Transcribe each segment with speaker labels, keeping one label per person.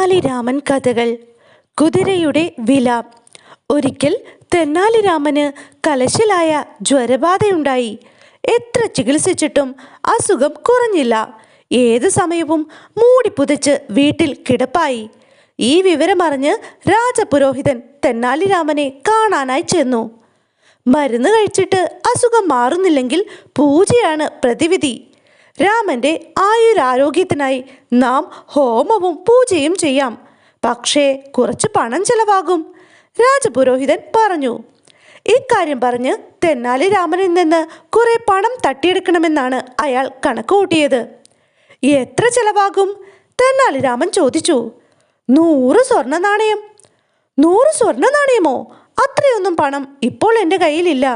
Speaker 1: തെന്നാലി രാമൻ കഥകൾ. കുതിരയുടെ വില. ഒരിക്കൽ തെന്നാലിരാമന് കലശലായ ജ്വരബാധയുണ്ടായി. എത്ര ചികിത്സിച്ചിട്ടും അസുഖം കുറഞ്ഞില്ല. ഏത് സമയവും മൂടി പുതച്ച് വീട്ടിൽ കിടപ്പായി. ഈ വിവരമറിഞ്ഞ് രാജപുരോഹിതൻ തെന്നാലിരാമനെ കാണാനായി ചെന്നു. മരുന്ന് കഴിച്ചിട്ട് അസുഖം മാറുന്നില്ലെങ്കിൽ പൂജയാണ് പ്രതിവിധി. രാമന്റെ ആയുരാരോഗ്യത്തിനായി നാം ഹോമവും പൂജയും ചെയ്യാം. പക്ഷേ കുറച്ച് പണം ചെലവാകും. രാജപുരോഹിതൻ പറഞ്ഞു ഇക്കാര്യം പറഞ്ഞ് തെന്നാലി രാമനിൽ നിന്ന് കുറെ പണം തട്ടിയെടുക്കണമെന്നാണ് അയാൾ കണക്ക് കൂട്ടിയത് എത്ര ചെലവാകും? തെന്നാലി രാമൻ ചോദിച്ചു നൂറ് സ്വർണ നാണയം. നൂറ് സ്വർണ നാണയമോ? അത്രയൊന്നും പണം ഇപ്പോൾ എന്റെ കയ്യിലില്ല.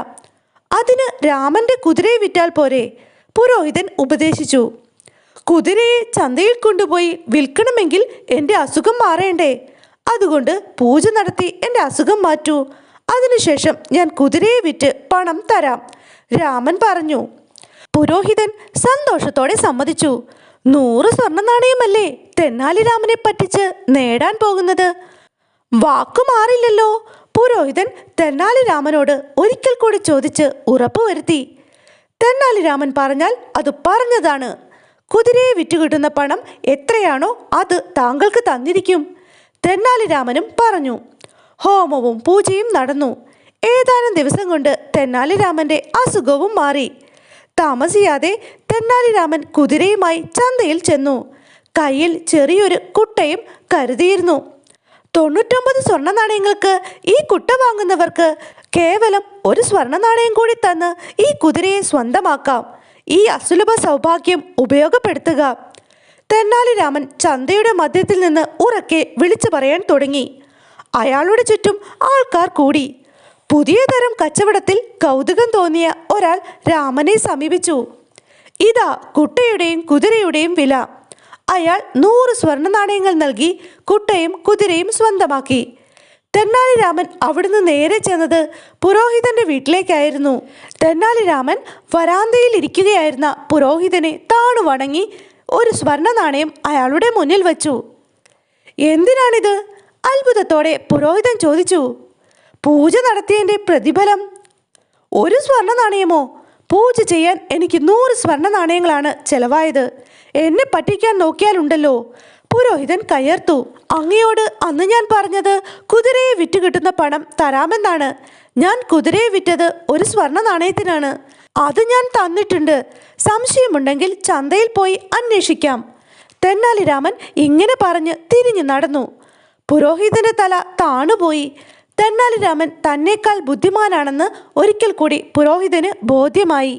Speaker 1: അതിന് രാമന്റെ കുതിരയെ വിറ്റാൽ പോരെ? പുരോഹിതൻ ഉപദേശിച്ചു. കുതിരയെ ചന്തയിൽ കൊണ്ടുപോയി വിൽക്കണമെങ്കിൽ എന്റെ അസുഖം മാറേണ്ടേ? അതുകൊണ്ട് പൂജ നടത്തി എന്റെ അസുഖം മാറ്റൂ. അതിനുശേഷം ഞാൻ കുതിരയെ വിറ്റ് പണം തരാം. രാമൻ പറഞ്ഞു. പുരോഹിതൻ സന്തോഷത്തോടെ സമ്മതിച്ചു. നൂറ് സ്വർണ നാണയമല്ലേ തെന്നാലിരാമനെ പറ്റിച്ച് നേടാൻ പോകുന്നത്? വാക്കു മാറില്ലല്ലോ. പുരോഹിതൻ തെന്നാലിരാമനോട് ഒരിക്കൽ കൂടി ചോദിച്ച് ഉറപ്പുവരുത്തി. തെന്നാലി രാമൻ പറഞ്ഞാൽ അത് പറഞ്ഞതാണ്. കുതിരയെ വിറ്റുകിട്ടുന്ന പണം എത്രയാണോ അത് താങ്കൾക്ക് തന്നിരിക്കും. തെന്നാലിരാമനും പറഞ്ഞു. ഹോമവും പൂജയും നടന്നു. ഏതാനും ദിവസം കൊണ്ട് തെന്നാലിരാമന്റെ അസുഖവും മാറി. താമസിയാതെ തെന്നാലിരാമൻ കുതിരയുമായി ചന്തയിൽ ചെന്നു. കയ്യിൽ ചെറിയൊരു കുട്ടയും കരുതിയിരുന്നു. തൊണ്ണൂറ്റൊമ്പത് സ്വർണ നാണയങ്ങൾക്ക് ഈ കുട്ട വാങ്ങുന്നവർക്ക് കേവലം ഒരു സ്വർണ നാണയം കൂടി തന്ന് ഈ കുതിരയെ സ്വന്തമാക്കാം. ഈ അസുലഭ സൗഭാഗ്യം ഉപയോഗപ്പെടുത്തുക. തെന്നാലി രാമൻ ചന്തയുടെ മധ്യത്തിൽ നിന്ന് ഉറക്കെ വിളിച്ചു പറയാൻ തുടങ്ങി. അയാളുടെ ചുറ്റും ആൾക്കാർ കൂടി. പുതിയ തരം കച്ചവടത്തിൽ കൗതുകം തോന്നിയ ഒരാൾ രാമനെ സമീപിച്ചു. ഇതാ കുട്ടയുടെയും കുതിരയുടെയും വില. അയാൾ നൂറ് സ്വർണ നാണയങ്ങൾ നൽകി കുട്ടയും കുതിരയും സ്വന്തമാക്കി. തെന്നാലി രാമൻ അവിടുന്ന് നേരെ ചെന്നത് പുരോഹിതന്റെ വീട്ടിലേക്കായിരുന്നു. തെന്നാലി രാമൻ വരാന്തയിൽ ഇരിക്കുകയായിരുന്ന പുരോഹിതനെ താണു വണങ്ങി ഒരു സ്വർണ നാണയം അയാളുടെ മുന്നിൽ വച്ചു. എന്തിനാണിത്? അത്ഭുതത്തോടെ പുരോഹിതൻ ചോദിച്ചു. പൂജ നടത്തിയതിന്റെ പ്രതിഫലം? ഒരു സ്വർണ നാണയമോ പൂജ ചെയ്യാൻ എനിക്ക് നൂറ് സ്വർണ നാണയങ്ങളാണ് ചെലവായത്. എന്നെ പറ്റിക്കാൻ നോക്കിയാലുണ്ടല്ലോ. പുരോഹിതൻ കയർത്തു. അങ്ങയോട് അന്ന് ഞാൻ പറഞ്ഞത് കുതിരയെ വിറ്റ് കിട്ടുന്ന പണം തരാമെന്നാണ്. ഞാൻ കുതിരയെ വിറ്റത് ഒരു സ്വർണ നാണയത്തിനാണ്. അത് ഞാൻ തന്നിട്ടുണ്ട്. സംശയമുണ്ടെങ്കിൽ ചന്തയിൽ പോയി അന്വേഷിക്കാം. തെന്നാലി രാമൻ ഇങ്ങനെ പറഞ്ഞ് തിരിഞ്ഞു നടന്നു. പുരോഹിതന്റെ തല താണുപോയി. തെന്നാലി രാമൻ തന്നേക്കാൾ ബുദ്ധിമാനാണെന്ന് ഒരിക്കൽ കൂടി പുരോഹിതന് ബോധ്യമായി.